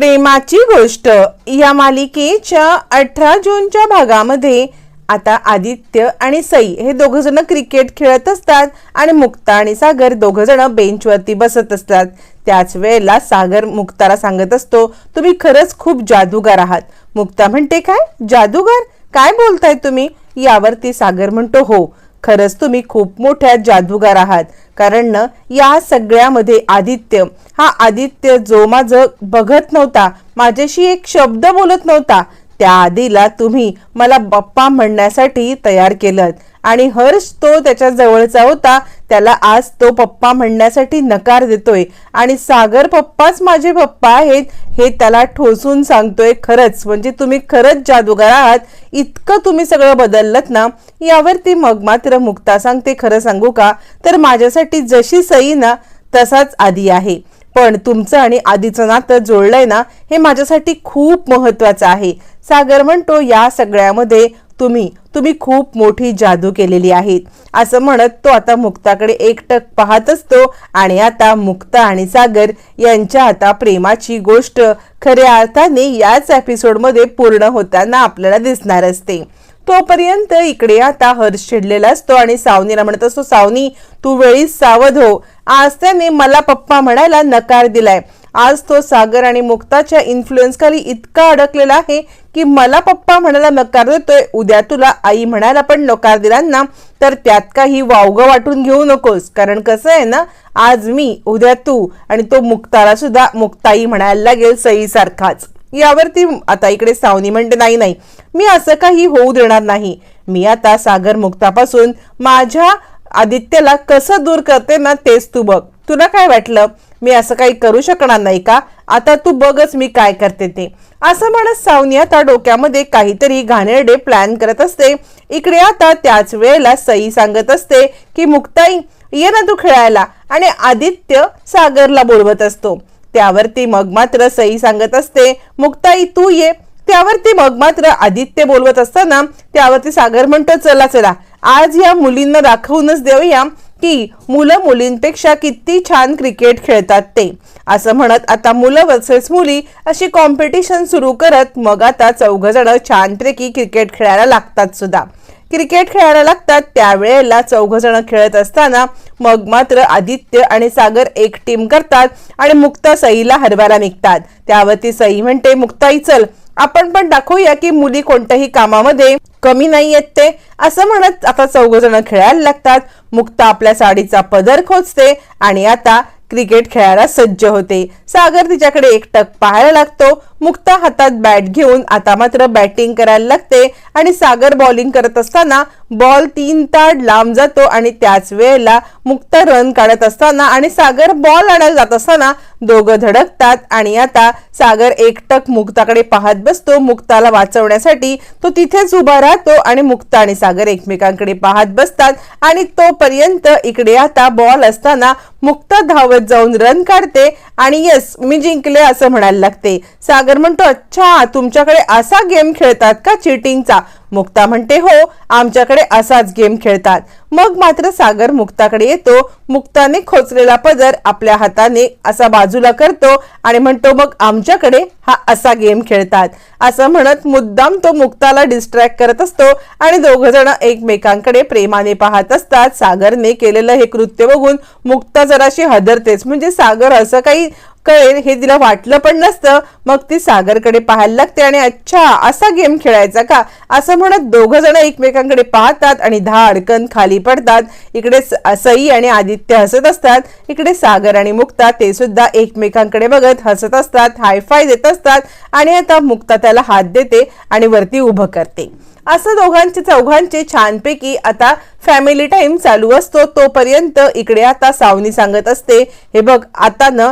प्रेमाची गोष्ट. या मालिकेच्या अठरा जूनच्या भागामध्ये आता आदित्य आणि सई हे दोघंजण क्रिकेट खेळत असतात आणि मुक्ता आणि सागर दोघंजण बेंचवरती बसत असतात. त्याच वेळेला सागर मुक्ताला सांगत असतो तुम्ही खरंच खूप जादूगार आहात. मुक्ता म्हणते काय? जादूगार? काय बोलताय तुम्ही? यावरती सागर म्हणतो हो. खरंच तुम्ही खूप मोठ्या जादूगार आहात. कारण न या सगळ्यामध्ये आदित्य. हा आदित्य जो माझं बघत नव्हता माझ्याशी एक शब्द बोलत नव्हता त्या आधीला तुम्ही मला बाप्पा म्हणण्यासाठी तयार केलं आणि हर्ष तो त्याच्या जवळचा होता त्याला आज तो पप्पा म्हणण्यासाठी नकार देतोय. आणि सागर पप्पाच माझे पप्पा आहेत हे त्याला ठोसून सांगतोय खरंच. म्हणजे तुम्ही खरंच जादूगार आहात इतकं तुम्ही सगळं बदललत ना यावरती मग मात्र मुक्ता सांगते खरं सांगू का? तर माझ्यासाठी जशी सई ना तसाच आधी आहे. पण तुमचं आणि आधीचं नातं जोडलंय ना हे माझ्यासाठी खूप महत्वाचं आहे. सागर म्हणतो या सगळ्यामध्ये तुम्ही तुम्ही खूप मोठी जादू केलेली आहेत. असं म्हणत तो आता मुक्ताकडे एकटक पाहत असतो आणि आता मुक्ता आणि सागर यांच्या आता प्रेमाची गोष्ट खऱ्या अर्थाने याच एपिसोडमध्ये पूर्ण होताना आपल्याला दिसणार असते. तोपर्यंत इकडे आता हर्ष चिडलेला असतो आणि सावनीला म्हणत असतो सावनी तू वेळीच सावध हो. आज त्याने मला पप्पा म्हणायला नकार दिलाय. आज तो सागर आणि मुक्ताच्या इन्फ्लुएन्स खाली इतका अडकलेला आहे की मला पप्पा म्हणायला नकार देतोय. उद्या तुला आई म्हणायला पण नकार दिला ना तर त्यात काही वावगं वाटून घेऊ नकोस. कारण कसं आहे ना आज मी उद्या तू आणि तो मुक्ताला सुद्धा मुक्ताई म्हणायला लागेल सई यावरती आता इकडे सावनी म्हणते नाही नाही मी असं काही होऊ देणार नाही. मी आता सागर मुक्तापासून माझ्या आदित्यला कसं दूर करते ना तेच तू बघ. तुला काय वाटलं? मी असं काही करू शकणार नाही का? आता तू बघच मी काय करते ते. असं म्हणत सावनी आता डोक्यामध्ये काहीतरी घाणेरडे प्लॅन करत असते. इकडे आता त्याच वेळेला सई सांगत असते की मुक्ताई ये ना तू खेळायला. आणि आदित्य सागरला बोलवत असतो. त्यावरती मग मात्र सई सांगत असते मुक्ताई तू ये. त्यावरती मग मात्र आदित्य बोलवत असताना त्यावरती सागर म्हणतो चला चला. आज या मुलींना दाखवूनच देऊया की मुलं मुलींपेक्षा किती छान क्रिकेट खेळतात ते. असं म्हणत आता मुलं वर्सेस मुली अशी कॉम्पिटिशन सुरू करत मग आता चौघ जण छानपैकी क्रिकेट खेळायला लागतात सुद्धा. क्रिकेट खेळायला लागतात. त्यावेळेला चौघ जण खेळत असताना मग मात्र आदित्य आणि सागर एक टीम करतात आणि मुक्ता सईला हरवायला निघतात. त्यावरती सई म्हणते मुक्ताई चल. आपण पण दाखवूया की मुली कोणत्याही कामामध्ये कमी नाही येत ते. असं म्हणत आता चौघ जण खेळायला लागतात. मुक्ता आपल्या साडीचा पदर खोचते आणि आता क्रिकेट खेळायला सज्ज होते. सागर तिच्याकडे एकटक पाहायला लागतो. मुक्ता हातात बॅट घेऊन आता मात्र बॅटिंग करायला लागते आणि सागर बॉलिंग करत असताना बॉल तीन ताड लांब जातो आणि त्याच वेळेला मुक्त रन काढत असताना आणि सागर बॉल आणायला जात असताना दोघं धडकतात. आणि आता सागर एकटक मुक्ताकडे पाहत बसतो. मुक्ताला वाचवण्यासाठी तो तिथेच उभा राहतो आणि मुक्ता आणि सागर एकमेकांकडे पाहत बसतात. आणि तोपर्यंत इकडे आता बॉल असताना मुक्ता धावत जाऊन रन काढते आणि यस मी जिंकले असं म्हणायला लागते. सागर म्हणतो अच्छा तुमच्याकडे असा गेम खेळतात का चिटिंगचा मुक्ता म्हणते हो आमच्याकडे असाच गेम खेळतात. मग मात्र सागर मुक्ताकडे येतो. मुक्ताने खोचलेला पदर आपल्या हाताने असा बाजूला करतो आणि म्हणतो मग आमच्याकडे हा असा गेम खेळतात. असं म्हणत मुद्दाम तो मुक्ताला डिस्ट्रॅक्ट करत असतो आणि दोघ जण एकमेकांकडे प्रेमाने पाहत असतात. सागरने केलेलं हे कृत्य बघून मुक्ता जराशी हदरतेच. म्हणजे सागर असं काही कळेल हे तिला वाटलं पण नसतं. मग ती सागरकडे पाहायला लागते आणि अच्छा असा गेम खेळायचा का? असं म्हणत दोघ जण एकमेकांकडे पाहतात आणि दहा अडकन खाली पडतात. इकडे स- सई आणि आदित्य हसत असतात. इकडे सागर आणि मुक्ता ते सुद्धा एकमेकांकडे बघत हसत असतात हायफाय देत असतात आणि आता मुक्ता त्याला हात देते आणि वरती उभं करते. असं दोघांचे चौघांचे छानपैकी आता फॅमिली टाइम चालू असतो. तोपर्यंत इकडे आता सावनी सांगत असते हे बघ आता न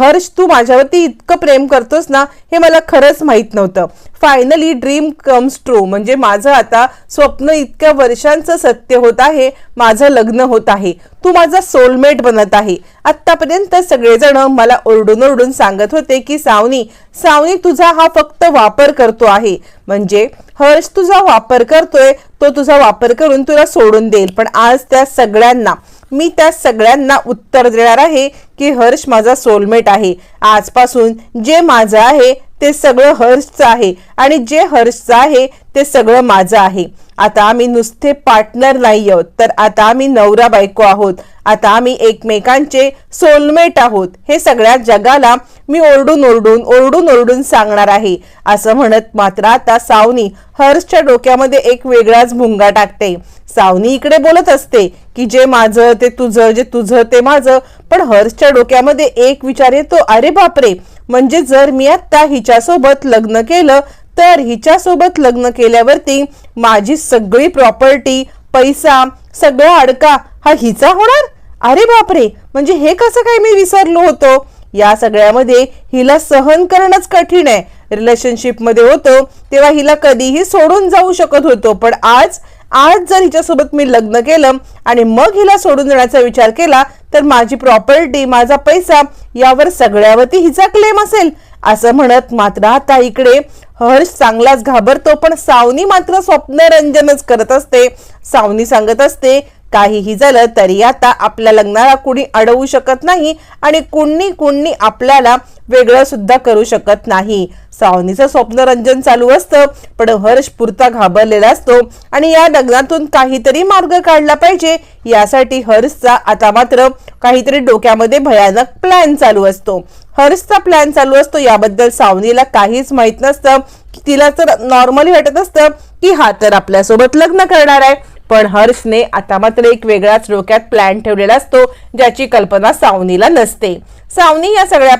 हर्ष तू माझ्यावरती इतकं प्रेम करतोस ना हे मला खरंच माहीत नव्हतं. फायनली ड्रीम कम्स ट्रू म्हणजे माझं आता स्वप्न इतक्या वर्षांचं सत्य होत आहे माझं लग्न होत आहे. तू माझा सोलमेट बनत आहे. आत्तापर्यंत सगळेजण मला ओरडून ओरडून सांगत होते की सावनी सावनी तुझा हा फक्त वापर करतो आहे. म्हणजे हर्ष तुझा वापर करतोय तो तुझा वापर करून तुला सोडून देईल. पण आज त्या सगळ्यांना मी त्या सगळ्यांना उत्तर देणार आहे की हर्ष माझा सोलमेट आहे. आजपासून जे माझं आहे ते सगळं हर्षचं आहे. आणि जे हर्षचं आहे ते सगळं माझं आहे. आता आम्ही नुसते पार्टनर नाही आहोत तर आता आम्ही नवरा बायको आहोत. आता आम्ही एकमेकांचे सोलमेट आहोत. हे सगळ्या जगाला मी ओरडून ओरडून ओरडून ओरडून सांगणार आहे. असं म्हणत मात्र आता सावनी हर्षच्या डोक्यामध्ये एक वेगळाच भुंगा टाकते. सावनी इकडे बोलत असते की जे माझं ते तुझं जे तुझं ते माझं. पण हर्षच्या डोक्यामध्ये एक विचार येतो अरे बापरे! म्हणजे जर मी आता हिच्यासोबत लग्न केलं तर हिच्यासोबत लग्न केल्यावरती माझी सगळी प्रॉपर्टी पैसा सगळा अडका हा हिचा होणार? अरे बापरे! म्हणजे हे कसं काय मी विसरलो होतो? या सगळ्यामध्ये हिला सहन करणंच कठीण आहे. रिलेशनशिपमध्ये होतो तेव्हा हिला कधीही सोडून जाऊ शकत होतो. पण आज आज जर हिच्यासोबत मी लग्न केलं आणि मग हिला सोडून देण्याचा विचार केला तर माझी प्रॉपर्टी माझा पैसा यावर सगळ्यावरती हिचा क्लेम असेल. असं म्हणत मात्र आता इकडे हर्ष चांगलाच घाबरतो पण सावनी मात्र स्वप्नरंजनच करत असते. सावनी सांगत असते काहीही झालं तरी आता आपल्या लग्नाला कुणी अडवू शकत नाही आणि कुणी कुणी आपल्याला वेगळं सुद्धा करू शकत नाही. सावनीचं स्वप्नरंजन चालू असतं पण हर्ष पुरता घाबरलेला असतो आणि या लग्नातून काहीतरी मार्ग काढला पाहिजे. यासाठी हर्षचा आता मात्र काहीतरी डोक्यामध्ये भयानक प्लॅन चालू असतो. हर्षचा प्लॅन चालू असतो याबद्दल सावनीला काहीच माहीत नसतं. तिला तर नॉर्मली वाटत असतं की हा तर आपल्यासोबत लग्न करणार आहे. पण हर्षने आता मात्र एक वेगळाच डोक्यात प्लॅन ठेवलेला असतो ज्याची कल्पना सावनीला नसते. सावनी या सगळ्या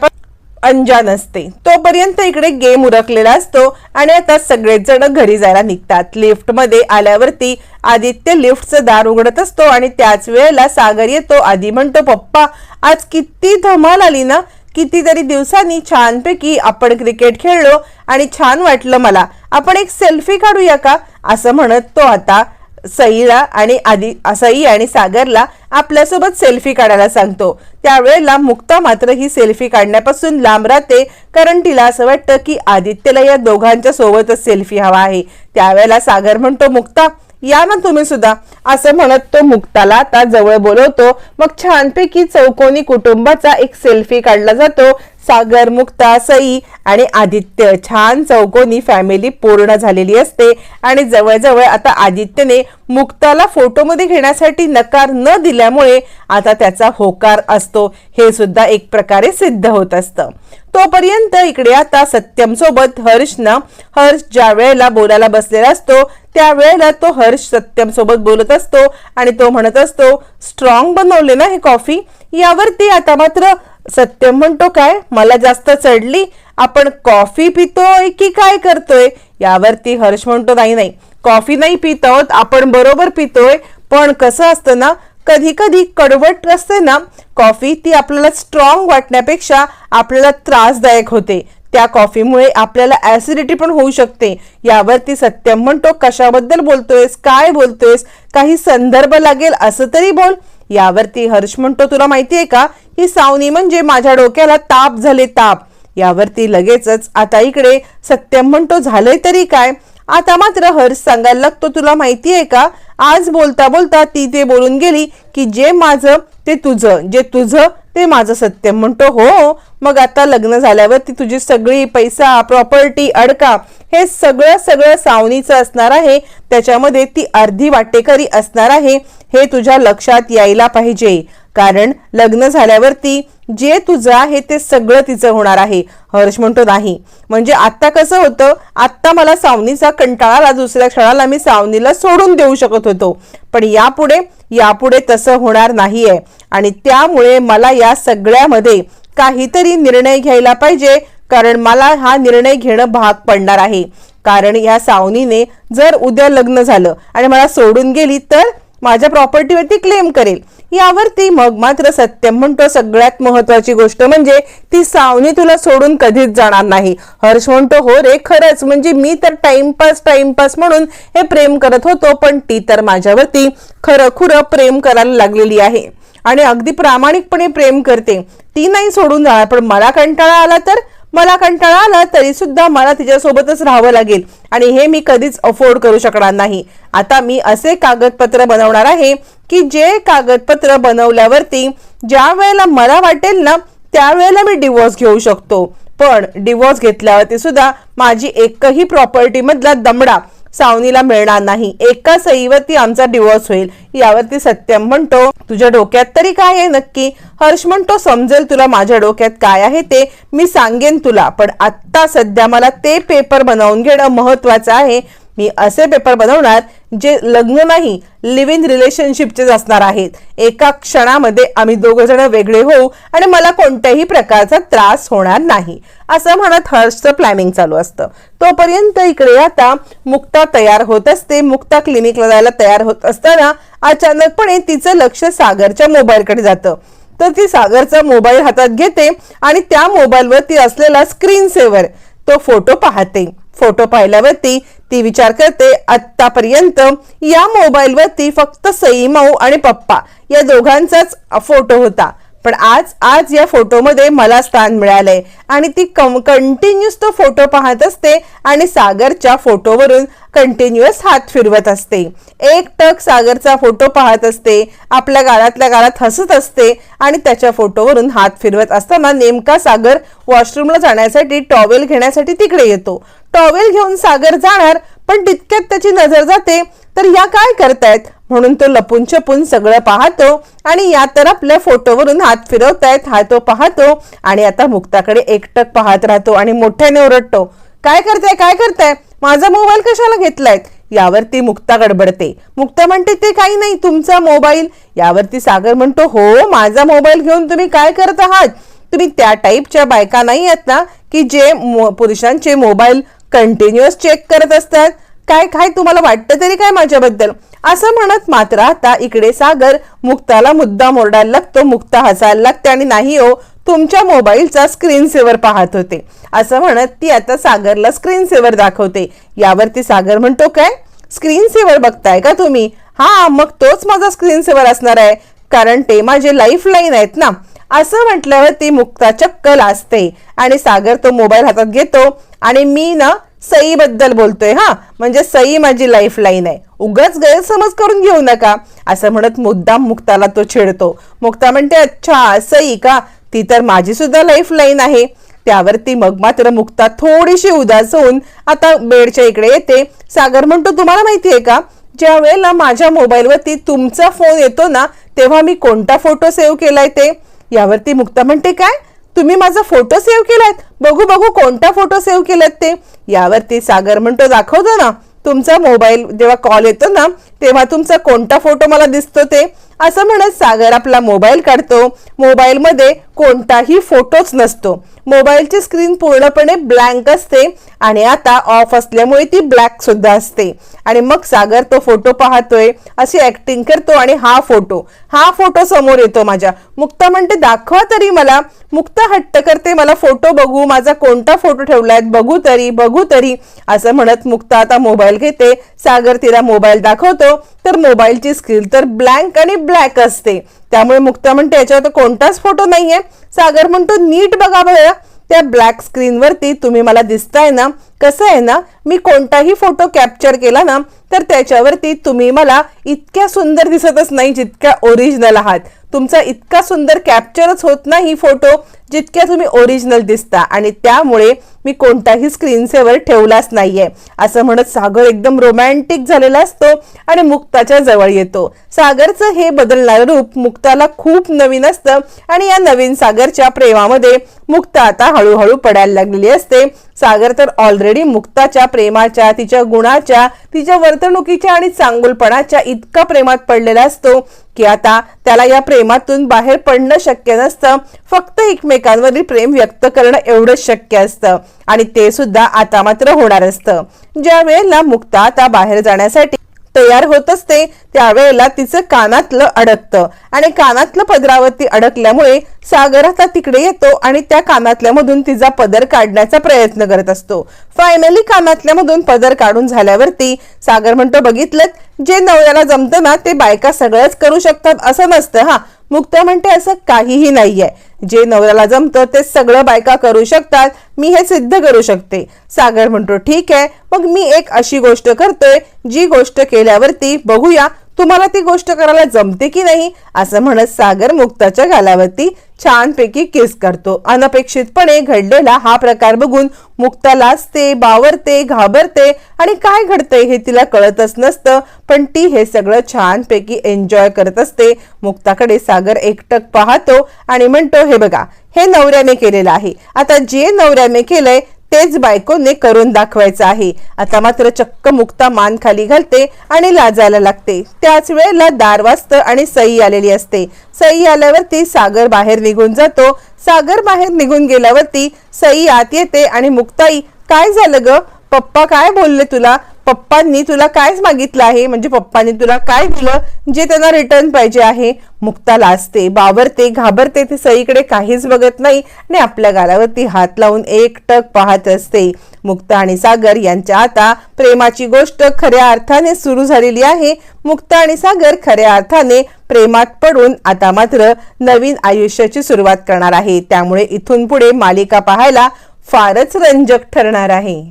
अंजान असते तोपर्यंत इकडे गेम उरकलेला असतो आणि आता सगळेच जण घरी जायला निघतात. लिफ्टमध्ये आल्यावरती आदित्य लिफ्टचं दार उघडत असतो आणि त्याच वेळेला सागर येतो. आधी म्हणतो पप्पा आज किती धमाल आली ना? कितीतरी दिवसांनी छानपैकी आपण क्रिकेट खेळलो आणि छान वाटलं मला. आपण एक सेल्फी काढूया का? असं म्हणत तो आता सईला आणि आदि सई आणि सागरला आपल्यासोबत सेल्फी काढायला सांगतो. त्यावेळेला मुक्ता मात्र ही सेल्फी काढण्यापासून लांब राहते कारण तिला असं वाटतं की आदित्यला या दोघांच्या सोबतच सेल्फी हवा आहे. त्यावेळेला सागर म्हणतो मुक्ता या ना तुम्ही सुद्धा. असं म्हणत तो मुक्ताला आता जवळ बोलवतो. मग छानपैकी चौकोनी कुटुंबाचा एक सेल्फी काढला जातो. सागर मुक्ता सई आणि आदित्य छान चौकोनी फॅमिली पूर्ण झालेली असते. आणि जवळजवळ आता आदित्यने मुक्ताला फोटोमध्ये घेण्यासाठी नकार न दिल्यामुळे आता त्याचा होकार असतो. हे सुद्धा एक प्रकारे सिद्ध होत असतं. तोपर्यंत इकडे आता सत्यम सोबत हर्षनं हर्ष ज्या वेळेला बोलायला बसलेला असतो त्यावेळेला तो हर्ष सत्यम सोबत बोलत असतो आणि तो म्हणत असतो स्ट्रॉंग बनवले ना हे कॉफी यावरती आता मात्र सत्यम म्हणतो काय? मला जास्त चढली आपण कॉफी पितोय की काय करतोय? यावरती हर्ष म्हणतो नाही नाही कॉफी नाही पित आहोत आपण बरोबर पितोय. पण कसं असतं ना कधी कधी कडवट असते ना कॉफी ती आपल्याला स्ट्रॉंग वाटण्यापेक्षा आपल्याला त्रासदायक होते. त्या कॉफीमुळे आपल्याला ऍसिडिटी पण होऊ शकते. यावरती सत्यम म्हणतो कशाबद्दल बोलतोयस? काय बोलतोयस? काही संदर्भ लागेल असं तरी बोल. यावरती हर्ष म्हणतो तुला माहितीये का? ही सावनी म्हणजे माझ्या डोक्याला ताप झाले ताप. यावरती लगेचच आता इकडे सत्यम म्हणतो झालंय तरी काय? आता मात्र हर्ष सांगायला लागतो तुला माहिती आहे का? आज बोलता बोलता ती ते बोलून गेली की जे माझं ते तुझं जे तुझं ते माझं सत्यम म्हणतो हो मग आता लग्न झाल्यावर ती तुझी सगळी पैसा प्रॉपर्टी अडका हे सगळं सगळं सावनीचं असणार आहे. त्याच्यामध्ये ती अर्धी वाटेकरी असणार आहे. हे तुझ्या लक्षात यायला पाहिजे. कारण लग्न झाल्यावरती जे तुझं आहे ते सगळं तिचं होणार आहे. हर्ष म्हणतो नाही. म्हणजे आत्ता कसं होतं आत्ता मला सावनीचा कंटाळाला दुसऱ्या क्षणाला मी सावनीला सोडून देऊ शकत होतो. पण यापुढे यापुढे तसं होणार नाहीये. आणि त्यामुळे मला या सगळ्यामध्ये काहीतरी निर्णय घ्यायला पाहिजे कारण मला हा निर्णय घेणं भाग पडणार आहे. कारण या सावनीने जर उद्या लग्न झालं आणि मला सोडून गेली तर माझ्या प्रॉपर्टीवरती क्लेम करेल. यावरती मग मात्र सत्यम म्हणतो सगळ्यात महत्वाची गोष्ट म्हणजे ती सावनी तुला सोडून कधीच जाणार नाही. हर्ष म्हणतो हो रे खरंच म्हणजे मी तर टाइमपास टाइमपास म्हणून हे प्रेम करत होतो पण ती तर माझ्यावरती खरं खुरं प्रेम करायला लागलेली आहे. आणि अगदी प्रामाणिकपणे प्रेम करते. ती नाही सोडून जाणार पण मला कंटाळा आला तर मला कंटाळा आला तरी सुद्धा मला तिच्यासोबतच राहावं लागेल. आणि हे मी कधीच अफोर्ड करू शकणार नाही. आता मी असे कागदपत्र बनवणार आहे की जे कागदपत्र बनवल्यावरती ज्या वेळेला मला वाटेल ना त्यावेळेला मी डिवोर्स घेऊ शकतो. पण डिवोर्स घेतल्यावरती सुद्धा माझी एकही प्रॉपर्टीमधला दमडा सावनीला मिळणार नाही. एका सईवरती आमचा डिवोर्स होईल. यावरती सत्यम म्हणतो तुझ्या डोक्यात तरी काय आहे नक्की? हर्ष म्हणतो समजेल तुला माझ्या डोक्यात काय आहे ते. मी सांगेन तुला. पण आत्ता सध्या मला ते पेपर बनवून घेणं महत्वाचं आहे. मी असे पेपर बनवणार जे लग्न नाही लिव्ह इन रिलेशनशिपचेच असणार आहेत. एका क्षणामध्ये आम्ही दोघं जण वेगळे होऊ आणि मला कोणत्याही प्रकारचा त्रास होणार नाही असं म्हणत हर्षचं प्लॅनिंग चालू असतं. तोपर्यंत इकडे आता मुक्ता तयार होत असते. मुक्ता क्लिनिकला जायला तयार होत असताना अचानकपणे तिचं लक्ष सागरच्या मोबाईलकडे जातं. तर ती सागरचा मोबाईल हातात घेते आणि त्या मोबाईलवर ती असलेला स्क्रीन सेवर तो फोटो पाहते. फोटो पाहिल्यावरती ती विचार करते आतापर्यंत या मोबाईलवरती फक्त सई माऊ आणि पप्पा या दोघांचाच फोटो होता. पण आज आज या फोटोमध्ये मला स्थान मिळालंय आणि ती कंटिन्युअस तो फोटो पाहत असते आणि सागरच्या फोटोवरून कंटिन्युअस हात फिरवत असते. एक टक सागरचा फोटो पाहत असते आपल्या गाळातल्या गाळात हसत असते आणि त्याच्या फोटोवरून हात फिरवत असताना नेमका सागर वॉशरूमला जाण्यासाठी टॉवेल घेण्यासाठी तिकडे येतो. टॉवेल घेऊन सागर जाणार पण तितक्यात त्याची नजर जाते तर या काय करतायत? म्हणून तो लपून छपून सगळं पाहतो आणि या तर आपल्या फोटोवरून हात फिरवतायत. हा तो पाहतो आणि आता मुक्ताकडे एकटक पाहत राहतो आणि मोठ्याने ओरडतो. काय करताय? काय करताय? माझा मोबाईल कशाला घेतलायत? यावरती मुक्ता गडबडते. मुक्ता म्हणते ते काही नाही तुमचा मोबाईल. यावरती सागर म्हणतो हो माझा मोबाईल घेऊन तुम्ही काय करत आहात? तुम्ही त्या टाईपच्या बायका नाही आहेत ना की जे पुरुषांचे मोबाईल कंटिन्युअस चेक करत असतात. काय काय तुम्हाला वाटतं तरी काय माझ्याबद्दल? असं म्हणत मात्र आता इकडे सागर मुक्ताला मुद्दा मोरडायला लागतो. मुक्ता हसायला लागते आणि नाही हो तुमच्या मोबाईलचा स्क्रीन सेवर पाहत होते. असं म्हणत ती आता सागरला स्क्रीन सेवर दाखवते. यावरती सागर म्हणतो काय? स्क्रीन सेवर बघताय का तुम्ही? हा मग तोच माझा स्क्रीन सेवर असणार आहे. कारण ते माझे लाईफ लाईन आहेत ना. असं म्हटल्यावर ती मुक्ता चक्क लाजते आणि सागर तो मोबाईल हातात घेतो आणि मी ना सईबद्दल बोलतोय हा. म्हणजे सई माझी लाईफ लाईन आहे. उगाच गैरसमज करून घेऊ नका असं म्हणत मुद्दाम मुक्ताला तो छेडतो. मुक्ता म्हणते अच्छा सई का? ती तर माझी सुद्धा लाईफ लाईन आहे. त्यावरती मग मात्र मुक्ता थोडीशी उदास होऊन आता बेडच्या इकडे येते. सागर म्हणतो तुम्हाला माहिती आहे का? ज्या वेळेला माझ्या मोबाईलवरती तुमचा फोन येतो ना तेव्हा मी कोणता फोटो सेव्ह केलाय ते? यावरती मुक्ता म्हणते काय? तुम्ही माझा फोटो सेव्ह केलात बघू बघू कोणता फोटो सेव्ह केलात ते. यावरती सागर म्हणतो दाखवतो ना. तुमचा मोबाईल जेव्हा कॉल येतो ना तेव्हा तुमचा कोणता फोटो मला दिसतो ते. असं म्हणत सागर आपला मोबाईल काढतो. मोबाईलमध्ये कोणताही फोटोच नसतो. मोबाईलची स्क्रीन पूर्णपणे ब्लँक असते आणि आता ऑफ असल्यामुळे ती ब्लॅक सुद्धा असते. आणि मग सागर तो फोटो पाहतोय अशी ऍक्टिंग करतो आणि हा फोटो हा फोटो समोर येतो माझ्या. मुक्ता म्हणते दाखवा तरी मला. मुक्ता हट्ट करते मला फोटो बघू. माझा कोणता फोटो ठेवलाय बघू तरी बघू तरी. असं म्हणत मुक्ता आता मोबाईल घेते. सागर तिला मोबाईल दाखवतो. तर मोबाईलची स्क्रीन तर ब्लँक आणि ब्लॅक असते. त्यामुळे मुक्ता म्हणते याच्यावर तर कोणताच फोटो नाहीये. सागर म्हणतो नीट बघा बघा त्या ब्लॅक स्क्रीनवरती तुम्ही मला दिसताय ना कसं आहे ना मी कोणताही फोटो कॅप्चर केला ना तर त्याच्यावरती तुम्ही मला इतक्या सुंदर दिसतच नाही जितक्या ओरिजिनल आहात. तुमचा इतका सुंदर कॅप्चरच होत नाही फोटो जितक्या तुम्ही ओरिजिनल दिसता. आणि त्यामुळे मी कोणताही स्क्रीनसेवर ठेवलाच ठेवलाच नाहीये. असं म्हणत सागर एकदम रोमॅन्टिक झालेला असतो आणि मुक्ताच्या जवळ येतो. सागरचं हे बदलणारं रूप मुक्ताला खूप नवीन असतं आणि या नवीन सागरच्या प्रेमामध्ये मुक्ता आता हळूहळू पडायला लागलेली असते. सागर तर ऑलरेडी मुक्ताच्या प्रेमाच्या तिच्या गुणाच्या तिच्या वर्तणुकीच्या आणि चांगुलपणाच्या इतका प्रेमात पडलेला असतो की आता त्याला या प्रेमातून बाहेर पडणं शक्य नसतं. फक्त एकमेकांवरील प्रेम व्यक्त करणं एवढंच शक्य असतं. आणि ते सुद्धा आता मात्र होणार असतं. ज्या वेळेला मुक्ता आता बाहेर जाण्यासाठी तयार होत असते त्यावेळेला तिचं कानातलं अडकतं. आणि कानातलं पदरावरती अडकल्यामुळे सागर आता तिकडे येतो आणि त्या कानातल्यामधून तिचा पदर काढण्याचा प्रयत्न करत असतो. फायनली कानातल्यामधून पदर काढून झाल्यावरती सागर म्हणतो बघितलं जे नवऱ्याला जमतं ना ते बायका सगळ्याच करू शकतात असं नसतं हा. मुक्त म्हणते असं काहीही नाहीये. जे नवऱ्याला जमतं ते सगळं बायका करू शकतात. मी हे सिद्ध करू शकते. सागर म्हणतो ठीक आहे. मग मी एक अशी गोष्ट करतोय जी गोष्ट केल्यावरती बघूया तुम्हाला ती गोष्ट करायला जमते की नाही? असं म्हणत सागर मुक्ताच्या गालावरती छानपैकी किस करतो. अनपेक्षितपणे घडलेला हा प्रकार बघून मुक्ता लाजते बावरते घाबरते आणि काय घडतंय हे तिला कळतच नसतं. पण ती हे सगळं छानपैकी एन्जॉय करत असते. मुक्ताकडे सागर एकटक पाहतो आणि म्हणतो हे बघा हे नवऱ्याने केलेलं आहे. आता जे नवऱ्याने केलंय तेच बायकोने करून दाखवायचं आहे. आता मात्र चक्क मुक्ता मान खाली घालते आणि लाजायला लागते. त्याच वेळेला दार वाजतं आणि सई आलेली असते. सई आल्यावरती सागर बाहेर निघून जातो. सागर बाहेर निघून गेल्यावरती सई आत येते आणि मुक्ताई काय झालं ग? पप्पा काय बोलले तुला? पप्पांनी तुला कायच मागितलं आहे? म्हणजे पप्पांनी तुला काय दिलं जे त्यांना रिटर्न पाहिजे आहे? मुक्ता लाजते बावरते घाबरते ती सईकडे काहीच बघत नाही आणि आपल्या गालावरती हात लावून एकटक पाहत असते. मुक्ता आणि सागर यांच्या आता प्रेमाची गोष्ट खऱ्या अर्थाने सुरू झालेली आहे. मुक्ता आणि सागर खऱ्या अर्थाने प्रेमात पडून आता मात्र नवीन आयुष्याची सुरुवात करणार आहे. त्यामुळे इथून पुढे मालिका पाहायला फारच रंजक ठरणार आहे.